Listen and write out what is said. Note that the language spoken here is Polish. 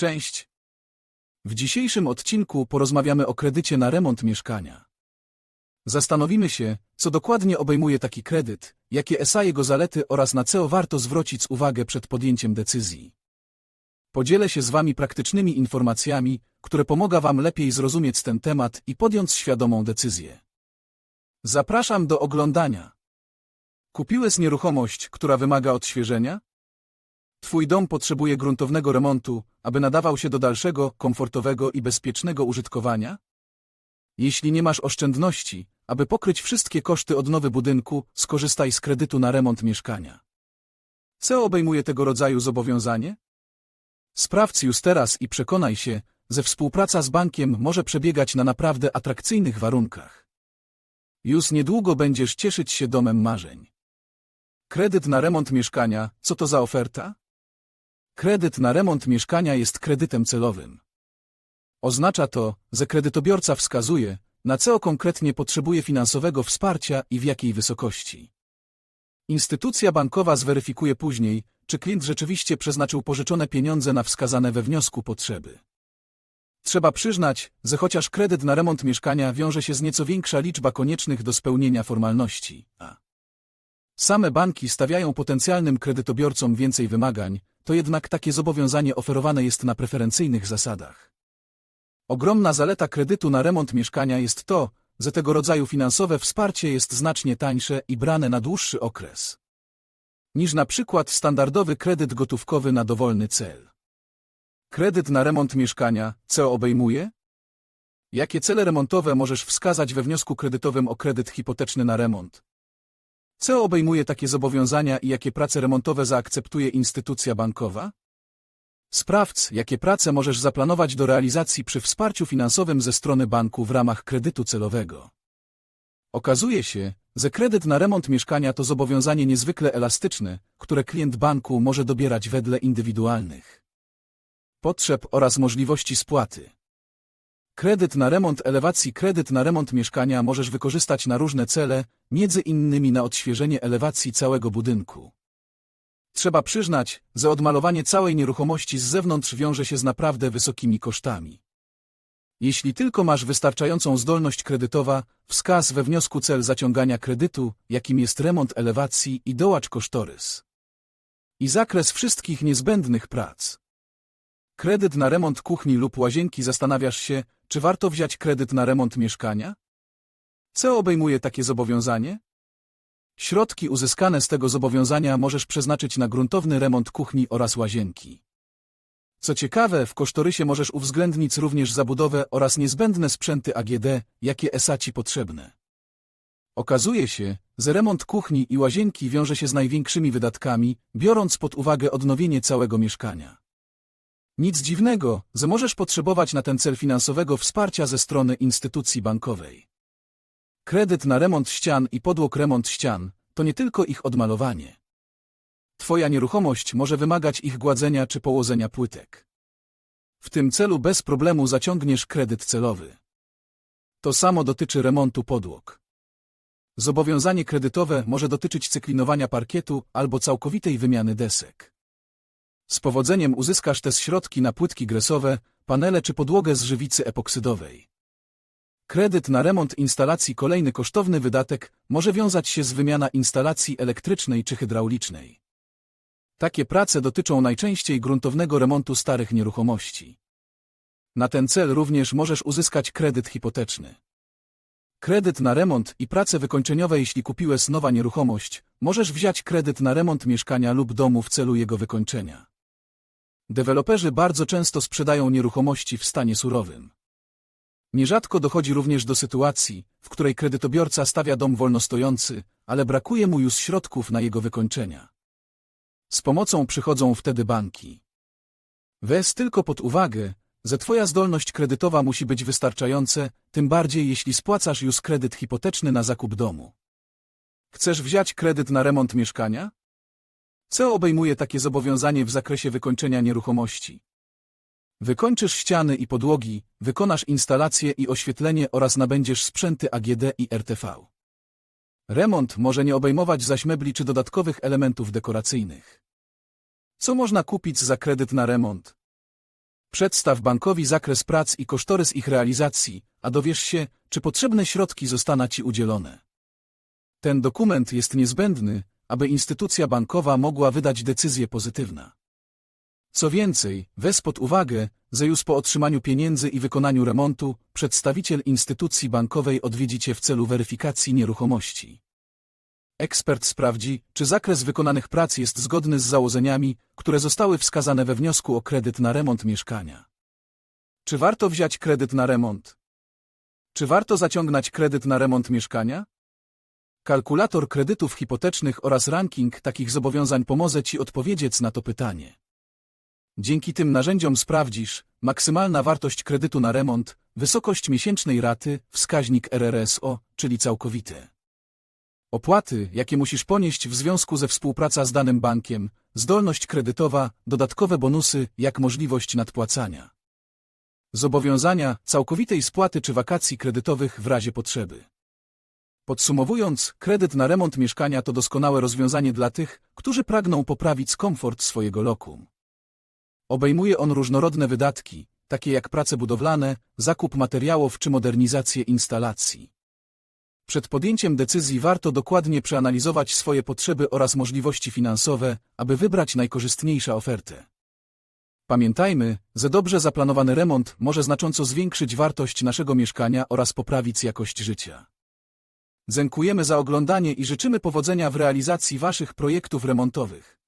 Cześć. W dzisiejszym odcinku porozmawiamy o kredycie na remont mieszkania. Zastanowimy się, co dokładnie obejmuje taki kredyt, jakie ESA jego zalety oraz na co warto zwrócić uwagę przed podjęciem decyzji. Podzielę się z Wami praktycznymi informacjami, które pomogą Wam lepiej zrozumieć ten temat i podjąć świadomą decyzję. Zapraszam do oglądania. Kupiłeś nieruchomość, która wymaga odświeżenia? Twój dom potrzebuje gruntownego remontu, aby nadawał się do dalszego, komfortowego i bezpiecznego użytkowania? Jeśli nie masz oszczędności, aby pokryć wszystkie koszty odnowy budynku, skorzystaj z kredytu na remont mieszkania. Co obejmuje tego rodzaju zobowiązanie? Sprawdź już teraz i przekonaj się, że współpraca z bankiem może przebiegać na naprawdę atrakcyjnych warunkach. Już niedługo będziesz cieszyć się domem marzeń. Kredyt na remont mieszkania, co to za oferta? Kredyt na remont mieszkania jest kredytem celowym. Oznacza to, że kredytobiorca wskazuje, na co konkretnie potrzebuje finansowego wsparcia i w jakiej wysokości. Instytucja bankowa zweryfikuje później, czy klient rzeczywiście przeznaczył pożyczone pieniądze na wskazane we wniosku potrzeby. Trzeba przyznać, że chociaż kredyt na remont mieszkania wiąże się z nieco większa liczba koniecznych do spełnienia formalności, a same banki stawiają potencjalnym kredytobiorcom więcej wymagań, to jednak takie zobowiązanie oferowane jest na preferencyjnych zasadach. Ogromna zaleta kredytu na remont mieszkania jest to, że tego rodzaju finansowe wsparcie jest znacznie tańsze i brane na dłuższy okres niż na przykład standardowy kredyt gotówkowy na dowolny cel. Kredyt na remont mieszkania, co obejmuje? Jakie cele remontowe możesz wskazać we wniosku kredytowym o kredyt hipoteczny na remont? Co obejmuje takie zobowiązania i jakie prace remontowe zaakceptuje instytucja bankowa? Sprawdź, jakie prace możesz zaplanować do realizacji przy wsparciu finansowym ze strony banku w ramach kredytu celowego. Okazuje się, że kredyt na remont mieszkania to zobowiązanie niezwykle elastyczne, które klient banku może dobierać wedle indywidualnych potrzeb oraz możliwości spłaty. Kredyt na remont elewacji Kredyt na remont mieszkania możesz wykorzystać na różne cele, między innymi na odświeżenie elewacji całego budynku. Trzeba przyznać, że odmalowanie całej nieruchomości z zewnątrz wiąże się z naprawdę wysokimi kosztami. Jeśli tylko masz wystarczającą zdolność kredytowa, wskaz we wniosku cel zaciągania kredytu, jakim jest remont elewacji i dołacz kosztorys. I zakres wszystkich niezbędnych prac. Kredyt na remont kuchni lub łazienki zastanawiasz się, czy warto wziąć kredyt na remont mieszkania? Co obejmuje takie zobowiązanie? Środki uzyskane z tego zobowiązania możesz przeznaczyć na gruntowny remont kuchni oraz łazienki. Co ciekawe, w kosztorysie możesz uwzględnić również zabudowę oraz niezbędne sprzęty AGD, jakie ESA ci potrzebne. Okazuje się, że remont kuchni i łazienki wiąże się z największymi wydatkami, biorąc pod uwagę odnowienie całego mieszkania. Nic dziwnego, że możesz potrzebować na ten cel finansowego wsparcia ze strony instytucji bankowej. Kredyt na remont ścian i podłog remont ścian to nie tylko ich odmalowanie. Twoja nieruchomość może wymagać ich gładzenia czy położenia płytek. W tym celu bez problemu zaciągniesz kredyt celowy. To samo dotyczy remontu podłog. Zobowiązanie kredytowe może dotyczyć cyklinowania parkietu albo całkowitej wymiany desek. Z powodzeniem uzyskasz też środki na płytki gresowe, panele czy podłogę z żywicy epoksydowej. Kredyt na remont instalacji kolejny kosztowny wydatek może wiązać się z wymiana instalacji elektrycznej czy hydraulicznej. Takie prace dotyczą najczęściej gruntownego remontu starych nieruchomości. Na ten cel również możesz uzyskać kredyt hipoteczny. Kredyt na remont i prace wykończeniowe Jeśli kupiłeś nowa nieruchomość, możesz wziąć kredyt na remont mieszkania lub domu w celu jego wykończenia. Deweloperzy bardzo często sprzedają nieruchomości w stanie surowym. Nierzadko dochodzi również do sytuacji, w której kredytobiorca stawia dom wolnostojący, ale brakuje mu już środków na jego wykończenia. Z pomocą przychodzą wtedy banki. Weź tylko pod uwagę, że Twoja zdolność kredytowa musi być wystarczająca, tym bardziej jeśli spłacasz już kredyt hipoteczny na zakup domu. Chcesz wziąć kredyt na remont mieszkania? Co obejmuje takie zobowiązanie w zakresie wykończenia nieruchomości? Wykończysz ściany i podłogi, wykonasz instalację i oświetlenie oraz nabędziesz sprzęty AGD i RTV. Remont może nie obejmować zaś mebli czy dodatkowych elementów dekoracyjnych. Co można kupić za kredyt na remont? Przedstaw bankowi zakres prac i kosztorys ich realizacji, a dowiesz się, czy potrzebne środki zostaną Ci udzielone. Ten dokument jest niezbędny, aby instytucja bankowa mogła wydać decyzję pozytywna. Co więcej, weź pod uwagę, że już po otrzymaniu pieniędzy i wykonaniu remontu, przedstawiciel instytucji bankowej odwiedzi Cię w celu weryfikacji nieruchomości. Ekspert sprawdzi, czy zakres wykonanych prac jest zgodny z założeniami, które zostały wskazane we wniosku o kredyt na remont mieszkania. Czy warto wziąć kredyt na remont? Czy warto zaciągnąć kredyt na remont mieszkania? Kalkulator kredytów hipotecznych oraz ranking takich zobowiązań pomoże Ci odpowiedzieć na to pytanie. Dzięki tym narzędziom sprawdzisz maksymalna wartość kredytu na remont, wysokość miesięcznej raty, wskaźnik RRSO, czyli całkowity. Opłaty, jakie musisz ponieść w związku ze współpracą z danym bankiem, zdolność kredytowa, dodatkowe bonusy, jak możliwość nadpłacania. Zobowiązania, całkowitej spłaty czy wakacji kredytowych w razie potrzeby. Podsumowując, kredyt na remont mieszkania to doskonałe rozwiązanie dla tych, którzy pragną poprawić komfort swojego lokum. Obejmuje on różnorodne wydatki, takie jak prace budowlane, zakup materiałów czy modernizację instalacji. Przed podjęciem decyzji warto dokładnie przeanalizować swoje potrzeby oraz możliwości finansowe, aby wybrać najkorzystniejszą ofertę. Pamiętajmy, że dobrze zaplanowany remont może znacząco zwiększyć wartość naszego mieszkania oraz poprawić jakość życia. Dziękujemy za oglądanie i życzymy powodzenia w realizacji Waszych projektów remontowych.